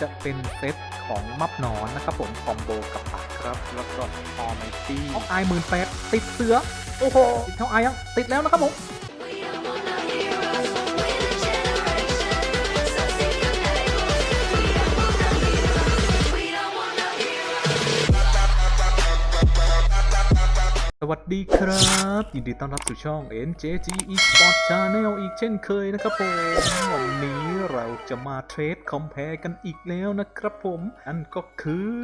จะเป็นเซตของมับหนอนนะครับผมคอมโบกับปักครับ แล้วก็ออมตี้ท็อกอายหมื่นแปดติดเสือ โอ้โหติดท็อกอายยังติดแล้วนะครับผมสวัสดีครับ ยินดีต้อนรับสู่ช่อง NJG Esport Channel อีกเช่นเคยนะครับผม วันนี้เรา จะมาเทรดคอมเพลกันอีกแล้วนะครับผมนั่นก็คือ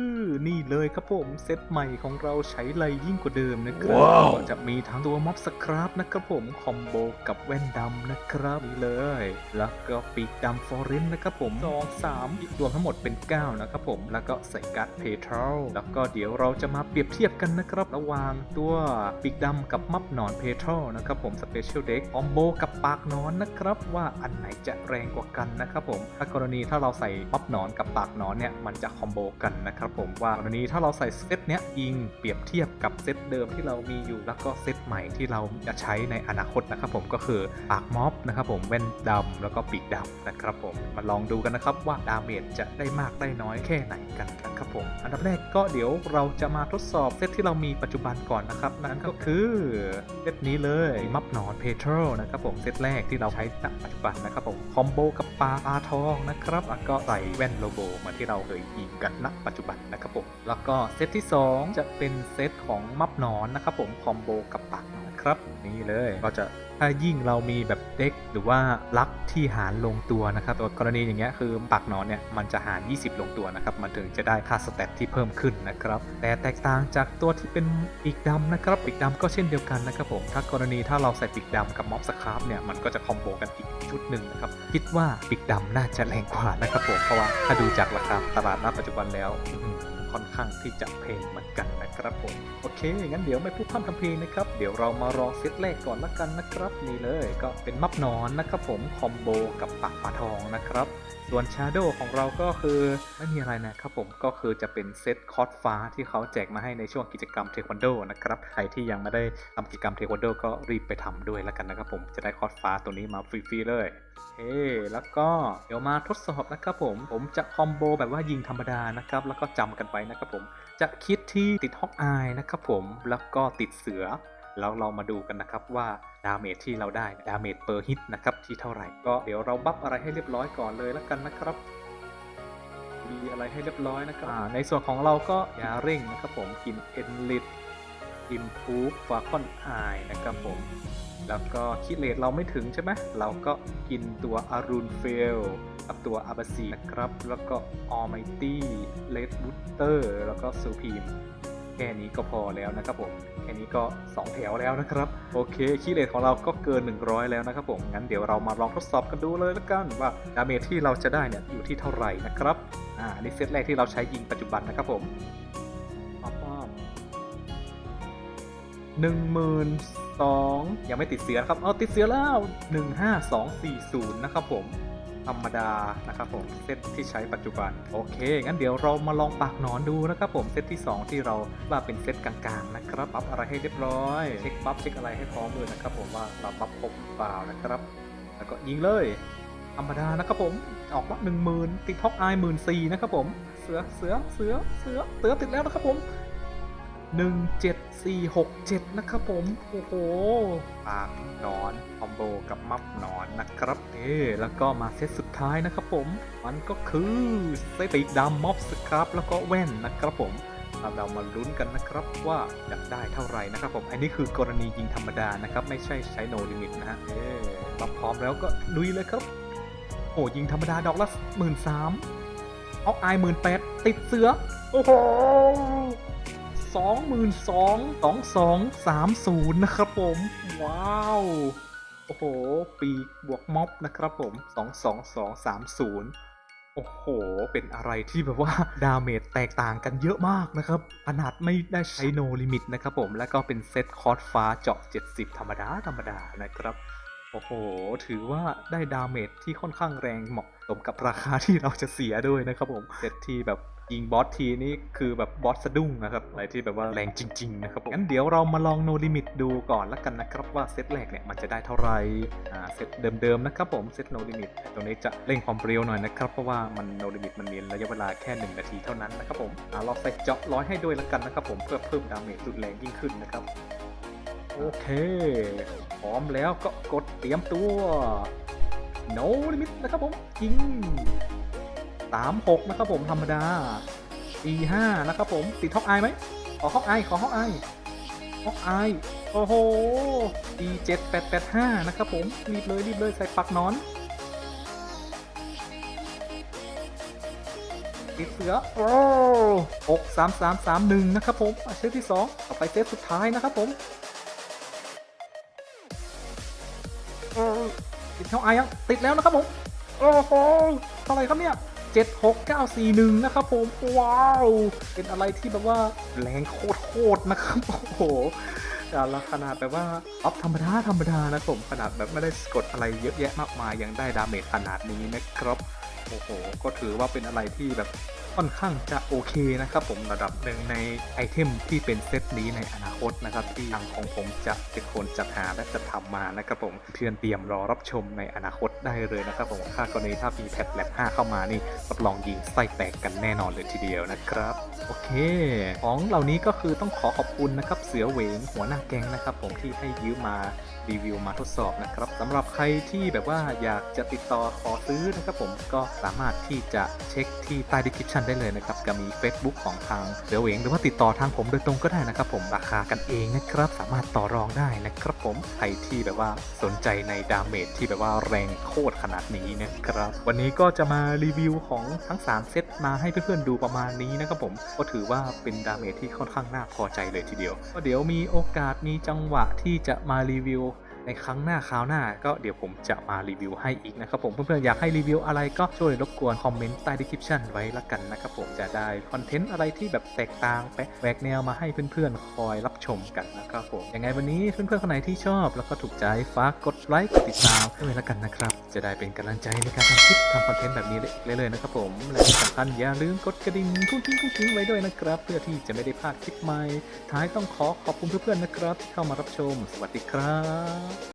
นี่เลยครับผมเซตใหม่ของเราใช้ไรยิ่งกว่าเดิมนะครับว้าวก็จะมีทั้งตัวม็อบสครับนะครับผมคอมโบกับแว่นดำนะครับนี่เลย แล้วก็ปีกดำฟอร์เรนนะครับผม2 3รวมทั้งหมดเป็น 9 นะครับผมแล้วก็ใส่การ์ดเพเทลแล้วก็เดี๋ยวเราจะมาเปรียบเทียบกันนะครับระหว่างตัวปีกดำกับมับหนอนเพเทลนะครับผมสเปเชียลเด็กคอมโบกับปากหนอนนะครับว่าอันไหนจะแรงกว่ากันนะครับผมถ้ากรณีถ้าเราใส่มับหนอนกับปากหนอนเนี่ยมันจะคอมโบกันนะครับผมว่ากรณีถ้าเราใส่เซตเนี้ยยิงเปรียบเทียบกับเซตเดิมที่เรามีอยู่แล้วก็เซตใหม่ที่เราจะใช้ในอนาคตนะครับผมก็คือปากม็อบนะครับผมแว่นดำแล้วก็ปีกดำนะครับผมมาลองดูกันนะครับว่าดาเมจจะได้มากได้น้อยแค่ไหนกันนะครับผมอันดับแรกก็เดี๋ยวเราจะมาทดสอบเซตที่เรามีปัจจุบันก่อนนะครับนั่นก็คือเซตนี้เลยมับหนอนเพเทรลนะครับผมเซตแรกที่เราใช้ณปัจจุบันนะครับผมคอมโบกับปลาปลาทองนะครับแล้วก็ใส่แว่นโลโบมาที่เราเคยยิงกันณปัจจุบันนะครับผม แล้วก็เซตที่ 2 จะเป็นเซตของมับหนอนนะครับผมคอมโบกับปากหนอน ครับนี่เลยก็จะถ้ายิ่งเรามีแบบเด็กหรือว่าลักที่หารลงตัวนะครับตัวกรณีอย่างเงี้ยคือปากหนอนเนี่ยมันจะหาร 20 ลงตัวนะครับ มันถึงจะได้ค่าสเตตที่เพิ่มขึ้นนะครับ แต่แตกต่างจากตัวที่เป็นปีกดำนะครับปีกดำก็เช่นเดียวกันนะครับผมถ้ากรณีถ้าเราใส่ปีกดำกับม็อบสครับเนี่ยมันก็จะคอมโบกันอีกชุดหนึ่งนะครับคิดว่าปีกดำน่าจะแรงกว่านะครับผมเพราะว่าถ้าดูจากราคาตลาดณปัจจุบันแล้ว ค่อนข้างที่จะเพลงเหมือนกันนะครับผมโอเคงั้นเดี๋ยวไม่พูดพร่ำทำเพลงนะครับเดี๋ยวเรามารอเซตแรกก่อนละกันนะครับนี่เลยก็เป็นมับนอนนะครับผมคอมโบกับปากปลาทองนะครับส่วนชาโดของเราก็คือไม่มีอะไรนะครับผมก็คือจะเป็นเซตคอร์สฟ้าที่เขาแจกมาให้ในช่วงกิจกรรมเทควันโดนะครับใครที่ยังไม่ได้ทำกิจกรรมเทควันโดก็รีบไปทำด้วยละกันนะครับผมจะได้คอร์สฟ้าตัวนี้มาฟรีๆเลยเฮ้แล้วก็เดี๋ยวมาทดสอบนะครับผมผมจะคอมโบแบบว่ายิงธรรมดานะครับแล้วก็จำกันไปนะครับผม จะคิดที่ติดฮอกอายนะครับผมแล้วก็ติดเสือ แล้วเรามาดูกันนะครับว่าดาเมจที่เราได้ดาเมจเปอร์ฮิตนะครับที่เท่าไหร่ก็เดี๋ยวเราบัฟอะไรให้เรียบร้อยก่อนเลยแล้วกันนะครับมีอะไรให้เรียบร้อยนะครับในส่วนของเราก็ยาเร่งนะครับผมกินเอนลิต อิมพูฟฟาคอนไอนะครับผม แล้วก็คิดเลทเราไม่ถึงใช่ไหมเราก็กินตัวอารุณเฟลกับตัวอาบาซีนะครับ แล้วก็ออไมตี้เลดบูตเตอร์แล้วก็ซูพีมแค่นี้ก็พอแล้วนะครับผม แค่นี้ก็ 2 แถวแล้วนะครับ โอเคคิดเลทของเราก็เกิน 100 แล้วนะครับผม งั้นเดี๋ยวเรามาลองทดสอบกันดูเลยละกันว่าดาเมจที่เราจะได้เนี่ยอยู่ที่เท่าไหร่นะครับ อ่าอันนี่เซตแรกที่เราใช้ยิงปัจจุบันนะครับผม หนึ่งหมื่นสองยังไม่ติดเสือครับ เอาติดเสือแล้วหนึ่งห้าสองสี่ศูนย์นะครับผม ธรรมดานะครับผม เซตที่ใช้ปัจจุบัน โอเค งั้นเดี๋ยวเรามาลองปากหนอนดูนะครับผม เซตที่ 2 ที่เราว่าเป็นเซตกลางๆนะครับ ปรับอะไรให้เรียบร้อย เช็คปั๊บเช็คอะไรให้พร้อมเลยนะครับผมว่าเราปรับครบหรือเปล่านะครับ แล้วก็ยิงเลย ธรรมดานะครับผม ออกละหนึ่งหมื่นติดท็อกไอหมื่นสี่นะครับผม เสือ เสือ เสือ เสือ เสือติดแล้วนะครับผม17467นะครับผม โอ้โหปากหนอน คอมโบกับมับหนอนนะครับ เอ๊แล้วก็มาเซตสุดท้ายนะครับผม มันก็คือเซตปีกดำม็อบสครับ แล้วก็แว่นนะครับผมเราเรามาลุ้นกันนะครับว่าจะได้เท่าไหร่นะครับผม อันนี้คือกรณียิงธรรมดานะครับ ไม่ใช่ใช้โนลิมิตนะฮะ เอ๊เราพร้อมแล้วก็ลุยเลยครับ โอ้ยิงธรรมดาดอกละหมื่นสามออกไอหมื่นแปดติดเสือ โอ้โห สองหมื่นสองสองสองสามศูนย์นะครับผม ว้าว โอ้โห ปีบวกม็อบนะครับผมสองสองสองสามศูนย์โอ้โห เป็นอะไรที่แบบว่า ดาเมจแตกต่างกันเยอะมากนะครับ ขนาดไม่ได้ใช้โนลิมิตนะครับผม แล้วก็เป็นเซตคอร์สฟ้าเจาะ 70 ธรรมดา ธรรมดานะครับ โอ้โห ถือว่าได้ดาเมจที่ค่อนข้างแรงเหมาะสมกับราคาที่เราจะเสียด้วยนะครับผมเซตที่แบบยิงบอสทีนี่คือแบบบอสสะดุ้งนะครับอะไรที่แบบว่าแรงจริงๆนะครับผมงั้นเดี๋ยวเรามาลองโนลิมิตดูก่อนละกันนะครับว่าเซตแรกเนี่ยมันจะได้เท่าไหร่อ่าเซตเดิมๆนะครับผมเซตโนลิมิตตรงนี้จะเร่งความเร็วหน่อยนะครับเพราะว่ามันโนลิมิตมันมีระยะเวลาแค่ 1 นาทีเท่านั้นนะครับผมอ่าเราใส่เจาะร้อยให้ด้วยละกันนะครับผมเพื่อเพิ่มดาเมจรุนแรงยิ่งขึ้นนะครับ โอเค พร้อมแล้วก็กดเตรียมตัว no limit นะครับผมยิงสามหกนะครับผมธรรมดาตีห้านะครับผมติดท็อกไอไหมขอฮอกไอขอฮอกไอฮอกไอโอ้โหตีเจ็ดแปดแปดห้านะครับผม รีบเลย รีบเลย ใส่ปักนอน ติดเสือ โอ้หกสามสามสามหนึ่งนะครับผมอะเซตที่สองต่อไปเซตสุดท้ายนะครับผม ติดช่องไอยังติดแล้วนะครับผมโอ้โหเท่าไรครับเนี่ยเจ็ดหกเก้าสี่หนึ่งนะครับผม ว้าว เป็นอะไรที่แบบว่าแรงโคตรๆนะครับ โอ้โหแต่ละขนาดแบบว่าออฟธรรมดาธรรมดานะผมขนาดแบบไม่ได้กดอะไรเยอะแยะมากมายยังได้ดาเมจขนาดนี้นะครับ โอ้โห ก็ถือว่าเป็นอะไรที่แบบ ค่อนข้างจะโอเคนะครับผมระดับหนึ่งในไอเทมที่เป็นเซตนี้ในอนาคตนะครับที่ทางของผมจะเป็นคนจัดหาและจะทำมานะครับผมเพื่อนเตรียมรอรับชมในอนาคตได้เลยนะครับผมถ้ากรณีถ้ามีแพทแลบ5เข้ามานี่รับรองยิงไส้แตกกันแน่นอนเลยทีเดียวนะครับโอเค ของเหล่านี้ก็คือต้องขอขอบคุณนะครับเสือเหวงหัวหน้าแก๊งนะครับผมที่ให้ยืมมา รีวิวมาทดสอบนะครับสำหรับใครที่แบบว่าอยากจะติดต่อขอซื้อนะครับผมก็สามารถที่จะเช็คที่ใต้ดีคริปชันได้เลยนะครับก็มี Facebook ของทางเสือเหวงหรือว่าติดต่อทางผมโดยตรงก็ได้นะครับผมราคากันเองนะครับ สามารถต่อรองได้นะครับผมใครที่แบบว่าสนใจในดาเมจที่แบบว่าแรงโคตรขนาดนี้นะครับ วันนี้ก็จะมารีวิวของทั้ง 3 เซตมาให้เพื่อนๆดูประมาณนี้นะครับผมก็ถือว่าเป็นดาเมจที่ค่อนข้างน่าพอใจเลยทีเดียวก็เดี๋ยวมีโอกาสมีจังหวะที่จะมารีวิว ในครั้งหน้าคราวหน้าก็เดี๋ยวผมจะมารีวิวให้อีกนะครับผมเพื่อนๆอยากให้รีวิวอะไรก็ช่วยรบกวนคอมเมนต์ใต้ดีคริปชันไว้ละกันนะครับผมจะได้คอนเทนต์อะไรที่แบบแตกต่างแปลกแหวกแนวมาให้เพื่อนๆคอยรับชมกันนะครับผมยังไงวันนี้เพื่อนๆคนไหนที่ชอบ แล้วก็ถูกใจฝากกดไลค์กดติดตามด้วยละกันนะครับจะได้เป็นกำลังใจในการทำคลิปทำคอนเทนต์แบบนี้เรื่อยๆนะครับผมและที่สำคัญอย่าลืมกดกระดิ่งกุ้งกิ้งกุ้งกิ้งไว้ด้วยนะครับ เพื่อที่จะไม่ได้พลาดคลิปใหม่ท้ายต้องขอขอบคุณเพื่อนๆนะครับที่เข้ามารับชม สวัสดีครับ